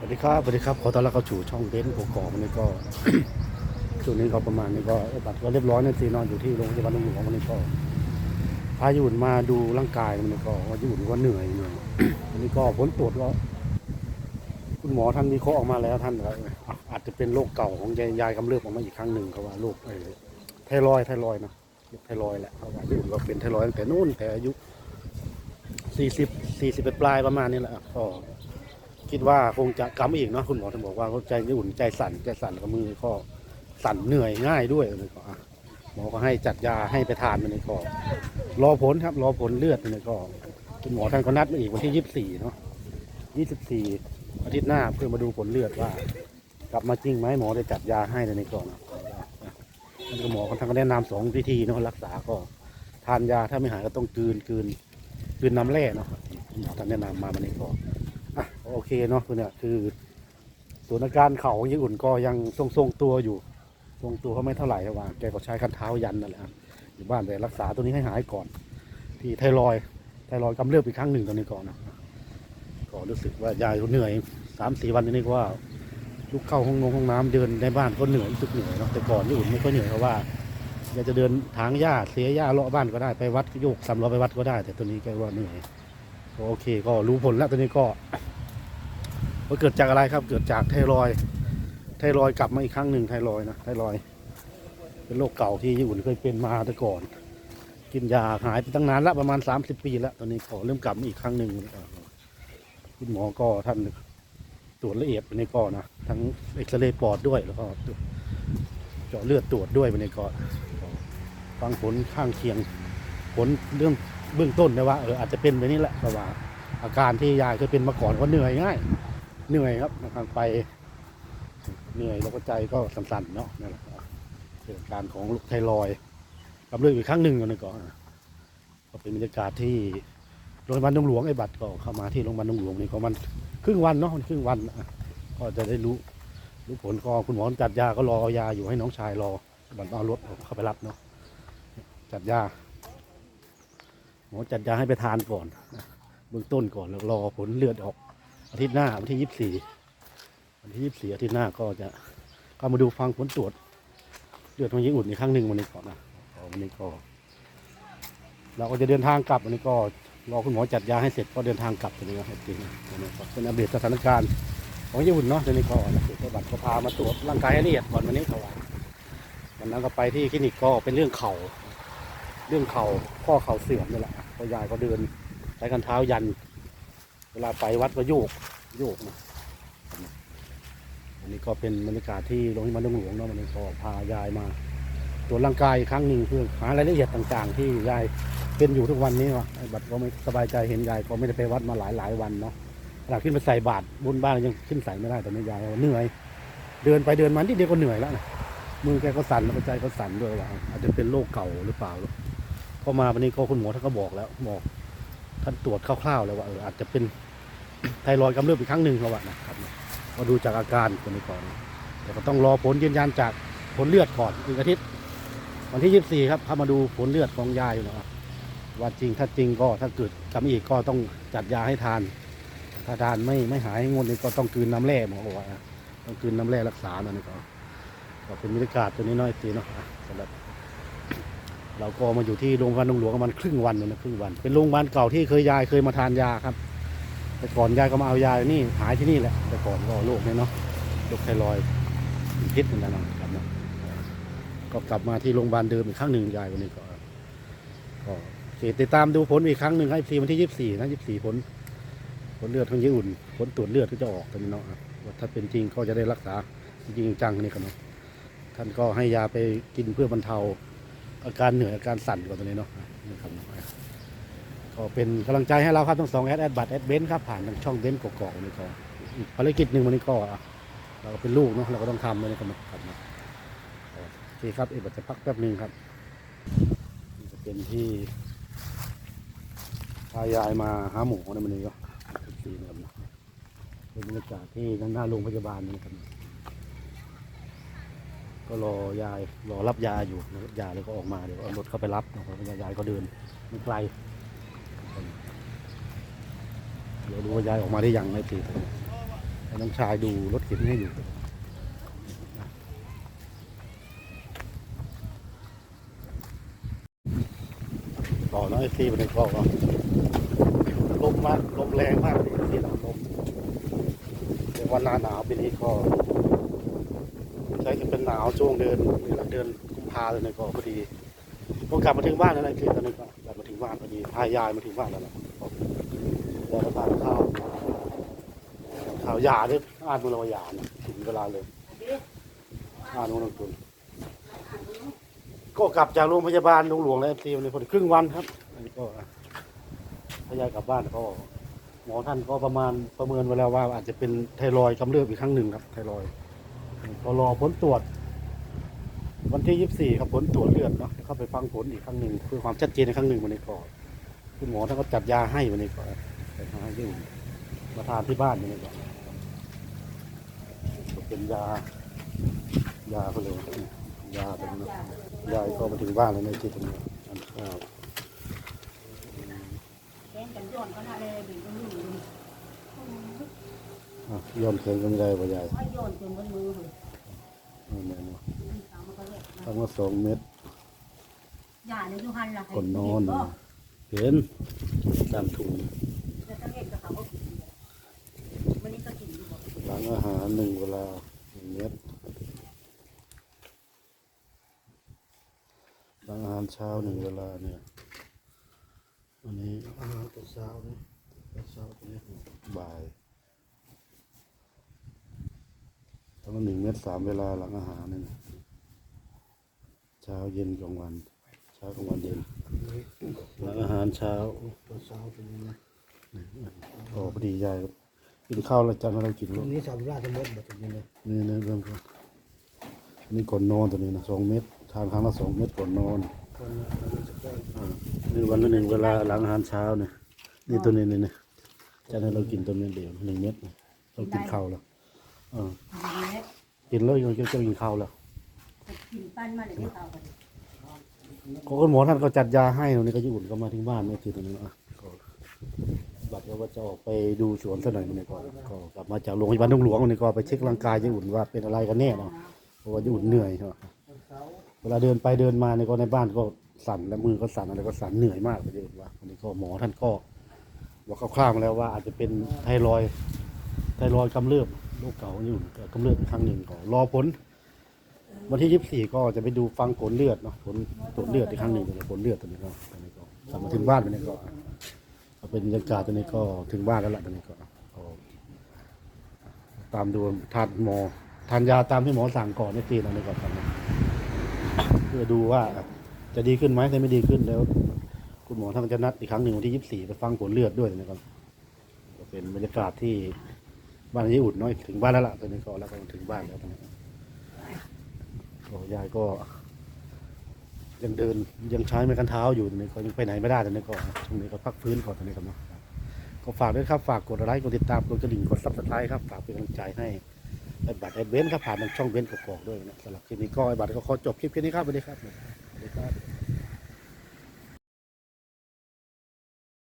สวัสดีครับสวัสดีครับ ขอต้อนรับเข้าสู่ช่องเบนซ์กกอกวันนี้ก็ช่วงนี้ก็ประมาณนี้ก็บัตรก็เรียบร้อยเนี่ยตีนอนอยู่ที่โรงพยาบาลหลวงวันนี้ก็พายุนมาดูร่างกายมันนี้ก็ว่ายุนก็เหนื่อยเหนื่อยวันนี้ก็ผลตรวจก็คุณหมอท่านวิเคาะออกมาแล้วท่านอาจจะเป็นโรคเก่าของยายยายกำเริบออกมาอีกครั้งหนึ่งเขาว่าโรคไทรอยไทรอยนะไทรอยแหละเขาว่ายุนก็เป็นไทรอยตั้งแต่นู่นแต่อายุสี่สิบสี่สิบปลายประมาณนี้แหละก็ คิดว่าคงจะกำอีกเนาะคุณหมอท่านบอกว่าใจไม่อุ่นใจสั่นใจสั่นกับมือก็สั่นเหนื่อยง่ายด้วยเลยก็หมอก็ให้จัดยาให้ไปทานมันเลยก็รอผลครับรอผลเลือดมันเลยก็คุณหมอท่านก็นัดมาอีกวันที่ยี่สิบสี่เนาะยี่สิบสี่อาทิตย์หน้าเพื่อมาดูผลเลือดว่า กลับมาจริงไหมหมอได้จัดยาให้ในก่อนนะท่านก็หมอท่านก็แนะนำสองวิธีเนาะรักษาก็ทานยาถ้าไม่หายก็ต้องกืนกืนกืนน้ำแร่เนาะหมอท่านแนะนำมาวันนี้ก็อะ โอเคเนาะคือเนี่ยคือส่วนอาการเข่าของยี่อุ่นก็ยังทรงทรงตัวอยู่ ทรงตัวเขาไม่เท่าไหร่ครับว่าแกก็ใช้คันเท้ายันนั่นแหละครับอยู่บ้านแต่รักษาตัวนี้ให้หายก่อน ที่ไทรอยไทรอยกำเริบอีกครั้งหนึ่งตอนนี้ก่อนนะก็รู้สึกว่ายายเขาเหนื่อยสามสี่วันนี้ก็ว่าลุกเข้าห้องนงห้องน้ำเดินในบ้านก็เหนื่อยรู้สึกเหนื่อยเนาะแต่ก่อนยี่อุ่นไม่ค่อยเหนื่อยเพราะว่าอยากจะเดินทางหญ้าเสียหญ้าเลาะบ้านก็ได้ไปวัดโยกสำล้อไปวัดก็ได้ แต่ตัวนี้แกว่าเหนื่อยโอเค ก็รู้ผลแล้วตัวนี้ก็ ว่าเกิดจากอะไรครับ เกิดจากไทรอยไทรอยกลับมาอีกครั้งหนึ่งไทรอยนะไทรอย เป็นโรคเก่าที่ญี่ปุ่นเคยเป็นมาแต่ก่อน กินยาหายไปตั้งนานละประมาณ 30 ปีแล้วตอนนี้ขอเริ่มกลับมาอีกครั้งหนึ่งคุณหมอก็ท่านตรวจละเอียดไปในก่อนนะทั้งเอ็กซเรย์ปอดด้วยแล้วก็เจาะเลือดตรวจด้วยไปในก่อนฟังผลข้างเคียง ผลเรื่องเบื้องต้นนะว่าเอออาจจะเป็นไปนี่แหละเพราะว่าอาการที่ยายเคยเป็นมาก่อนก็เหนื่อยง่าย เหนื่อยครับทางไปเหนื่อยแล้วก็ใจก็สั่นๆเนาะนั่นแหละเป็นอาการของลูกไทรอยด์กำเริบอีกครั้งหนึ่งกันก่อนก็เป็นบรรยากาศที่โรงพยาบาลดงหลวงไอ้บัตรก็เข้ามาที่โรงพยาบาลดงหลวงนี่ก็มันครึ่งวันเนาะมันครึ่งวันก็จะได้รู้รู้ผลก็คุณหมอจัดยาก็รอเอายาอยู่ให้น้องชายรอบัตรเอารถเข้าไปรับเนาะจัดยาหมอจัดยาให้ไปทานก่อนเบื้องต้นก่อนแล้วรอผลเลือดออก อาทิตย์หน้าวันที่ยี่สิบสี่วันที่ยี่สิบสี่อาทิตย์หน้าก็จะก็มาดูฟังผลตรวจเลือดของยิงอุ่นอีกครั้งหนึ่งวันนี้ก่อนนะวันนี้ก็ เราก็จะเดินทางกลับวันนี้ก็รอคุณหมอจัดยาให้เสร็จก็เดินทางกลับวันนี้ก็จริงนะวันนี้ก็เป็นอัปเดตสถานการณ์ของญี่ปุ่นเนาะวันนี้ก็นักบัตรก็พามาตรวจร่างกายให้ละเอียดก่อนวันนี้เขาว่าวันนั้นก็ไปที่คลินิกก็เป็นเรื่องเข่า เรื่องเข่าข้อเข่าเสื่อมนี่แหละพยายก็เดินใช้กันเท้ายัน เวลาไปวัดก็โยกโยกนะอันนี้ก็เป็นบรรยากาศที่โรงพยาบาลหลวงเนาะวันนี้ก็พายายมาตรวจร่างกายครั้งหนึ่งเพื่อหารายละเอียดต่างๆ ที่ยายเป็นอยู่ทุกวันนี้วะไอ้บัตรก็ไม่สบายใจเห็นยายก็ไม่ได้ไปวัดมาหลายหลายวันเนาะขณะขึ้นไปใส่บาตรบนบ้านยังขึ้นใส่ไม่ได้แต่ไม่ยายเหนื่อย เดินไปเดินมาที่เดียวก็เหนื่อยแล้วนะมือแกก็สั่นแล้วใจก็สั่นด้วยว่าอาจจะเป็นโรคเก่าหรือเปล่าพอมาวันนี้ก็คุณหมอท่านก็บอกแล้วบอก ท่านตรวจคร่าวๆแล้วว่าเอออาจจะเป็นไทรอยด์กำเริบอีกครั้งหนึ่งเขาว่านะครับก็ดูจากอาการคนนี้ก่อนแต่ก็ต้องรอผลยืนยันจากผลเลือดก่อนอีกอาทิตย์วันที่ 24 ครับเข้ามาดูผลเลือดของยายอยู่นะครับว่าจริงถ้าจริงก็ถ้าเกิดกำอีกก็ต้องจัดยาให้ทาน ถ้าทานไม่ไม่หายงดนี้ก็ต้องกืนน้ำแร่หมอบอกว่าต้องกืนน้ำแร่รักษาหน่อยนี่ก็ก็เป็นบรรยากาศตัวนี้น้อยตีเนาะสำหรับ เราก็มาอยู่ที่โรงพยาบาลหลวงประมาณครึ่งวันเลยนะครึ่งวัน เป็นโรงพยาบาลเก่าที่เคยยายเคยมาทานยาครับ แต่ก่อนยายก็มาเอายานี่หายที่นี่แหละ แต่ก่อนก็โรคเนี่ยเนาะโรคไทรอยด์พิษเหมือนกันนะครับเนาะก็กลับมาที่โรงพยาบาลเดิมอีกครั้งหนึ่งยายวันนี้ก็ก็ติดตามดูผลอีกครั้งหนึ่งให้ทีวันที่ยี่สิบสี่นะยี่สิบสี่ผลผลเลือดของยี่อุ่นผลตรวจเลือดก็จะออกตอนนี้เนาะว่าถ้าเป็นจริงก็จะได้รักษาจริงจังนี่กันเนาะท่านก็ให้ยาไปกินเพื่อบรรเทา อาการเหนื่อยอาการสั่นกว่าตัวนี้เนาะนี่ครับก็เป็นกำลังใจให้เราครับทั้งสองแอดแอดบัตแอดเบนครับผ่านทางช่องเบนกอกๆนี่ก็อีกภารกิจหนึ่งวันนี้ก็อะเราก็เป็นลูกเนาะเราก็ต้องทำเลยนะครับครับนะโอเคครับเอกบัตจะพักแป๊บหนึ่งครับนี่จะเป็นที่พายายมาหาหมูในวันนี้ก็สีนะครับเป็นบรรยากาศที่ด้านหน้าโรงพยาบาลนี่ครับ ก็รอยายรอรับยาอยู่ยาแล้วก็ออกมาเดี๋ยวเอารถเข้าไปรับนะครับเพราะว่ายายก็เดินไม่ไกลเดี๋ยวดูว่ายายออกมาได้ยังไม่ตีถ้น้องชายดูรถเข็นให้อยู่ต่อน้องไอซีไปในกล้องลมมากลมแรงมากเลยที่เราลมแต่วันหน้าหนาวปีนี้ก็ ช้จะเป็นหนาวช่วงเดือนนี่แหละเดือนกุมภาเลยนะก็พอดีก็กลับมาถึงบ้านแล้วนะคือตอนนี้ก็กลับมาถึงบ้านพอดีพายายมาถึงบ้านแล้วล่ะแล้วก็ทานข้าวข้าวยาด้วยอ่านมุลวายานะถึงเวลาเลยอ่านมุลวคุณก็กลับจากโรงพยาบาลหลวงหลวงแล้วทีวันนี้พอดีครึ่งวันครับอันนี้ก็พายายกลับบ้านก็หมอท่านก็ประมาณประเมินไว้แล้วว่าอาจจะเป็นไทรอยด์กำเริบอีกครั้งหนึ่งครับไทรอยด์ ก็รอผลตรวจ วันที่ยี่สิบสี่ครับผลตรวจเลือดเนาะเข้าไปฟังผลอีกครั้งหนึ่งเพื่อความชัดเจนในครั้งหนึ่งวันนี้ก่อนคุณหมอท่านก็จัดยาให้วันนี้ก่อนไปหาที่มาทานที่บ้านวันนี้ก่อนเป็นยายาก็เลยยาเป็นยาก็มาถึงบ้านแล้วในจิตตรงนี้อันข้าวแกงกันย้ อนก็น่าเลยบีบมืออะย้อนเขินก็ไม่ได้ป่ะยายว่าย้อนจนบนมือเลยเอาแม่เนาะตามมันก็เลยตั้งมาสองเม็ดยาในยูฮันล่ะก่อนนอนนะเห็นตามถุงแล้วก็เห็นกับเขาก็กินวันนี้ก็กินอยู่หลังอาหารหนึ่งเวลาหนึ่งเม็ดหลังอาหารเช้าหนึ่งเวลาเนี่ยอันนี้อาหารตอนเช้าเนี่ยตอนเช้าตรงนี้บ่าย ต้องหนึ่งเม็ดสามเวลาหลังอาหารเนี่ยนะเช้าเย็นกลางวัน เช้ากลางวันเย็นหลังอาหารเช้าตอนเช้าเป็นยังไงโอ้พอดียายกินข้าวแล้วจันเรากินตลูรกงนี้สามราชมดแบบนี้เลยนี่นะเริ่มก่อนอันนี่ก่อนนอนตัวนี้นะสองเม็ดทานครั้งละสองเม็ดก่อนนอนคนเราจะได้อ่านี่วันละหนึ่งเวลาหลังอาหารเช้าเนี่ยนี่ตัวนี้นี่นะจันให้เรากินตัวเม็ดเดียวหนึ่งเม็ดนะเรากินข้าวแล้ว เอออย่างนี้กินแล้วยังจะจะกินข้าวแล้วกินปั้นมาเลยไม่เตากันก็คุณหมอท่านก็จัดยาให้ตรงนี้ก็ญี่ปุ่นก็มาถึงบ้านไม่คือตรงนี้นะก็บัตรก็ว่าจะออกไปดูสวนสักหน่อยมันนี้ก็ก็กลับมาจากโรงพยาบาลดงหลวงวันนี้ก็ไปเช็คร่างกายญี่ปุ่นว่าเป็นอะไรกันแน่เนาะเพราะว่าญี่ปุ่นเหนื่อยใช่ไหมเวลาเดินไปเดินมาเนี่ยก็ในบ้านก็สั่นและมือก็สั่นอะไรก็สั่นเหนื่อยมากเลยญี่ปุ่นว่าวันนี้ก็หมอท่านก็บอกคร่าวๆมาแล้วว่าอาจจะเป็นไทรอยด์ไทรอยด์กำเริบ โรคเก่าองญี่กำเริบอีกครั้งหนึ่งก็รอผลวันที่ยี่สิบสี่ก็จะไปดูฟังผลเลือดเนาะผลตรวจเลือดอีกครั้งหนึ่งตัวนี้ผลเลือดตัวนี้ก็ตัวนี้ก็กลับมาถึงบ้านตัวนี้ก็เป็นบรรยากาศตัวนี้ก็ถึงบ้านแล้วล่ะตัวนี้ก็ตามดูทานหมอทานยาตามที่หมอสั่งก่อนในตีนตัวนี้ก่อนครับเพื่อดูว่าจะดีขึ้นไหมถ้าไม่ดีขึ้นแล้ว คุณหมอท่านจะนัดอีกครั้งหนึ่งวันที่ยี่สิบสี่ไปฟังผลเลือดด้วยตัวนี้ก็เป็นบรรยากาศที่ บ้านยี่อุ่นน้อยถึงบ้านแล้วล่ะตัวนี้ก็แล้วก็ถึงบ้านแล้วตัวนี้ก็ยายก็ ยังเดินยังใช้ไม้กันเท้าอยู่ตอนนี้ก็ยังไปไหนไม่ได้ตอนนี้ก็ช่วงนี้ก็พักฟื้นก่อนตอนนี้ครับเนาะก็ฝากด้วยครับฝากกดไลค์กดติดตามกดกระดิ่งกดซับสไครต์ครับฝากเป็นกำลังใจให้ไอ้บัตรไอ้เบนครับผ่านทางช่องเบนกอกๆด้วยนะสำหรับคลิปนี้ก็ไอ้บัตรก็ขอจบคลิปแค่นี้ครับสวัสดีครับสวัสดีครับ